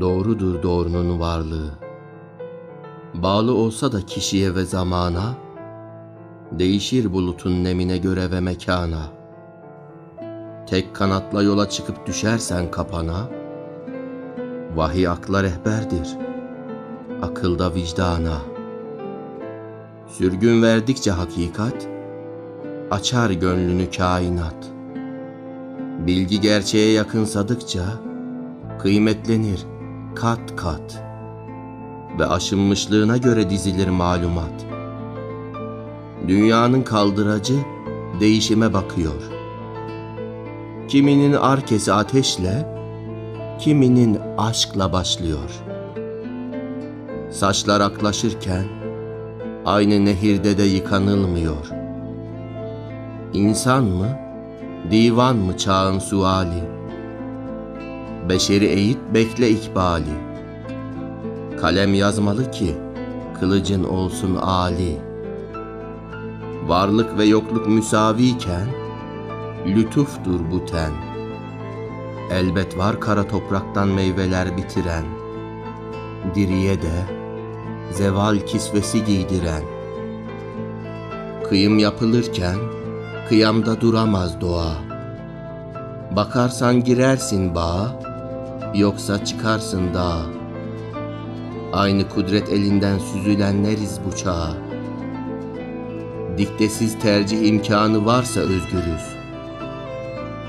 Doğrudur doğrunun varlığı. Bağlı olsa da kişiye ve zamana, değişir bulutun nemine göre ve mekana. Tek kanatla yola çıkıp düşersen kapana, vahiy akla rehberdir, akılda vicdana. Sürgün verdikçe hakikat, açar gönlünü kainat. Bilgi gerçeğe yakınsadıkça, kıymetlenir kat kat ve aşınmışlığına göre dizilir malumat. Dünyanın kaldıracı değişime bakıyor. Kiminin arkesi ateşle, kiminin aşkla başlıyor. Saçlar aklaşırken aynı nehirde de yıkanılmıyor. İnsan mı, divan mı çağın suali?'' Beşeri eğit bekle ikbali. Kalem yazmalı ki kılıcın olsun ali. Varlık ve yokluk müsaviyken lütuftur bu ten. Elbet var kara topraktan meyveler bitiren. Diriye de zeval kisvesi giydiren. Kıyım yapılırken kıyamda duramaz doğa. Bakarsan girersin bağa, yoksa çıkarsın dağa. Aynı kudret elinden süzülenleriz bu çağa. Diktesiz tercih imkanı varsa özgürüz.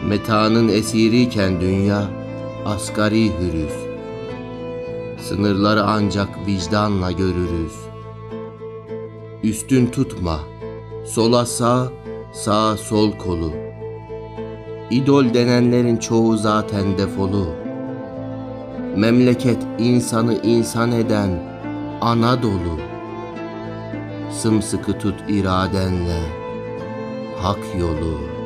Metanın esiriyken dünya, asgari hürüz. Sınırları ancak vicdanla görürüz. Üstün tutma, sola sağ, sağa sol kolu. İdol denenlerin çoğu zaten defolu. Memleket insanı insan eden Anadolu. Sımsıkı tut iradenle hak yolu.